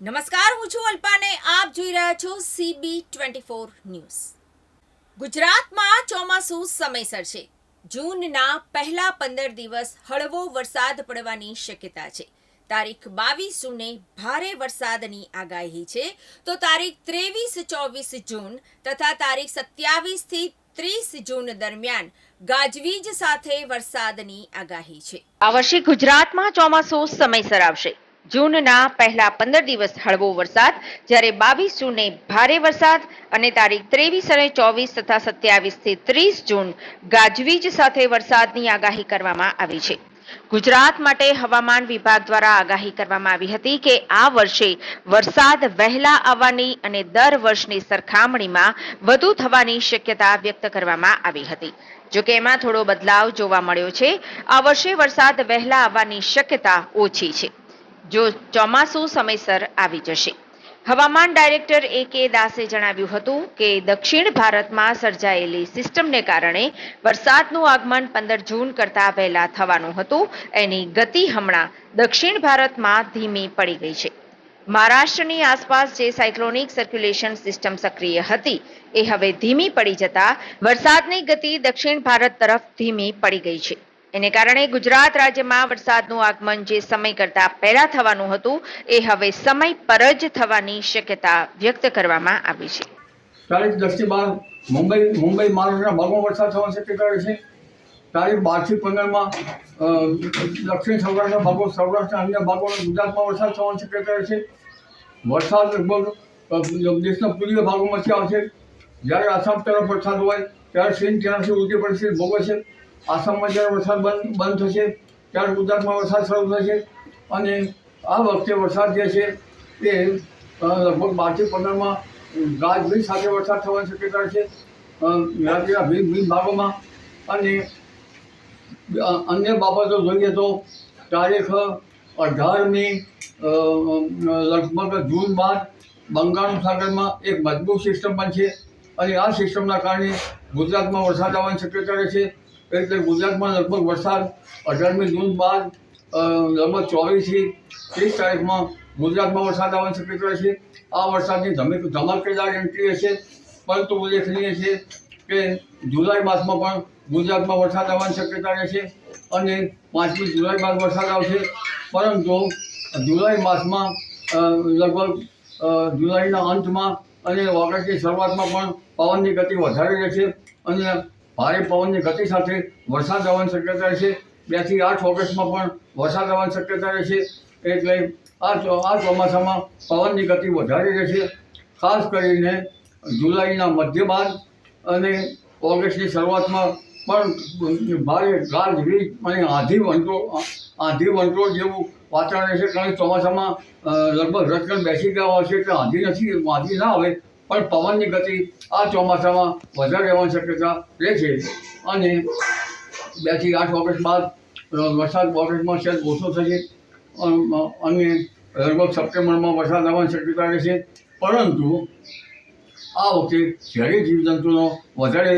નમસ્કાર, હું છું અલ્પાને. આપ જોઈ રહ્યા છો સીબી ટ્વેન્ટી ફોર ન્યૂઝ ગુજરાતમાં ચોમાસું સમયસર છે. જૂનના પહેલા પંદર દિવસ હળવો વરસાદ પડવાની શક્યતા છે. તારીખ બાવીસ જૂને ભારે વરસાદની આગાહી છે. તો તારીખ ત્રેવીસ ચોવીસ જૂન તથા તારીખ સત્યાવીસથી ત્રીસ જૂન દરમિયાન ગાજવીજ સાથે વરસાદની આગાહી છે. આ વર્ષે ગુજરાતમાં ચોમાસું સમયસર આવશે. જૂનના પહેલા પંદર દિવસ હળવો વરસાદ, જ્યારે બાવીસ જૂને ભારે વરસાદ અને તારીખ ત્રેવીસ અને ચોવીસ તથા સત્યાવીસથી ત્રીસ જૂન ગાજવીજ સાથે વરસાદની આગાહી કરવામાં આવી છે. ગુજરાત માટે હવામાન વિભાગ દ્વારા આગાહી કરવામાં આવી હતી કે આ વર્ષે વરસાદ વહેલા આવવાની અને દર વર્ષની સરખામણીમાં વધુ થવાની શક્યતા વ્યક્ત કરવામાં આવી હતી. જોકે એમાં થોડો બદલાવ જોવા મળ્યો છે. આ વર્ષે વરસાદ વહેલા આવવાની શક્યતા ઓછી છે. જો ચોમાસું સમયસર આવી જશે. હવામાન ડાયરેક્ટર એ કે દાસે જણાવ્યું હતું કે દક્ષિણ ભારતમાં સર્જાયેલી સિસ્ટમને કારણે વરસાદનું આગમન પંદર જૂન કરતા વહેલા થવાનું હતું. એની ગતિ હમણાં દક્ષિણ ભારતમાં ધીમી પડી ગઈ છે. મહારાષ્ટ્રની આસપાસ જે સાયક્લોનિક સર્ક્યુલેશન સિસ્ટમ સક્રિય હતી, એ હવે ધીમી પડી જતા વરસાદની ગતિ દક્ષિણ ભારત તરફ ધીમી પડી ગઈ છે. એને કારણે ગુજરાત રાજ્યમાં વરસાદનું આગમન જે સમય કરતા પહેલા થવાનું હતું, એ હવે સમય પર જ થવાની શક્યતા વ્યક્ત કરવામાં આવી છે. તારીખ દસથી બાર મુંબઈ મુંબઈ મહારાષ્ટ્રના ભાગમાં વરસાદ થવાની શક્યતા રહેશે. તારીખ બારથી પંદરમાં દક્ષિણ સૌરાષ્ટ્રના ભાગો સૌરાષ્ટ્રના અન્ય ભાગોમાં ગુજરાતમાં વરસાદ થવાની શક્યતા રહેશે. વરસાદ લગભગ દેશના પૂર્વીય ભાગોમાંથી આવશે. જ્યારે આસામ તરફ વરસાદ હોય, ત્યારે સીન ત્યાંથી ઉલટી પડશે ભોગવશે આસામમાં જ્યારે વરસાદ બંધ બંધ થશે, ત્યારે ગુજરાતમાં વરસાદ શરૂ થશે અને આ વખતે વરસાદ જે છે એ લગભગ બારથી પંદરમાં ગાજવીજ સાથે વરસાદ થવાની શક્યતા છે. રાજ્યના ભિન્ન ભીન ભાગોમાં અને અન્ય બાબતો જોઈએ તો તારીખ અઢારમી લગભગ જૂન બાદ બંગાળ સાગરમાં એક મજબૂત સિસ્ટમ પણ છે અને આ સિસ્ટમના કારણે ગુજરાતમાં વરસાદ આવવાની શક્યતા રહે છે. એટલે ગુજરાતમાં લગભગ વરસાદ અઢારમી જૂન બાદ લગભગ ચોવીસથી ત્રીસ તારીખમાં ગુજરાતમાં વરસાદ આવવાની શક્યતા છે. આ વરસાદની ધમે ધમાકેદાર એન્ટ્રી હશે. પરંતુ ઉલ્લેખનીય છે કે જુલાઈ માસમાં પણ ગુજરાતમાં વરસાદ આવવાની શક્યતા રહેશે અને પાંચમી જુલાઈ બાદ વરસાદ આવશે. પરંતુ જુલાઈ માસમાં લગભગ જુલાઈના અંતમાં અને ઓગસ્ટની શરૂઆતમાં પણ પવનની ગતિ વધારે રહેશે અને ભારે પવનની ગતિ સાથે વરસાદ આવવાની શક્યતા રહેશે બેથી આઠ ઓગસ્ટમાં પણ વરસાદ આવવાની શક્યતા રહેશે. એટલે આ આ ચોમાસામાં પવનની ગતિ વધારે રહેશે. ખાસ કરીને જુલાઈના મધ્ય બાદ અને ઓગસ્ટની શરૂઆતમાં પણ ભારે ગાજવીજ અને આંધી વંટો, આંધી વંટોળ જેવું વાતાવરણ રહેશે. કારણ કે ચોમાસામાં લગભગ રસકણ બેસી ગયા હોય છે એટલે આંધી નથી આંધી ના આવે. પણ પવનની ગતિ આ ચોમાસામાં વધારે રહેવાની શક્યતા રહે છે. અને બેથી આઠ ઓગસ્ટ બાદ વરસાદ ઓગસ્ટમાં સહેજ ઓછો થશે. અને લગભગ સપ્ટેમ્બરમાં વરસાદ આવવાની શક્યતા રહે છે. પરંતુ આ વખતે જ્યારે જીવજંતુનો વધારે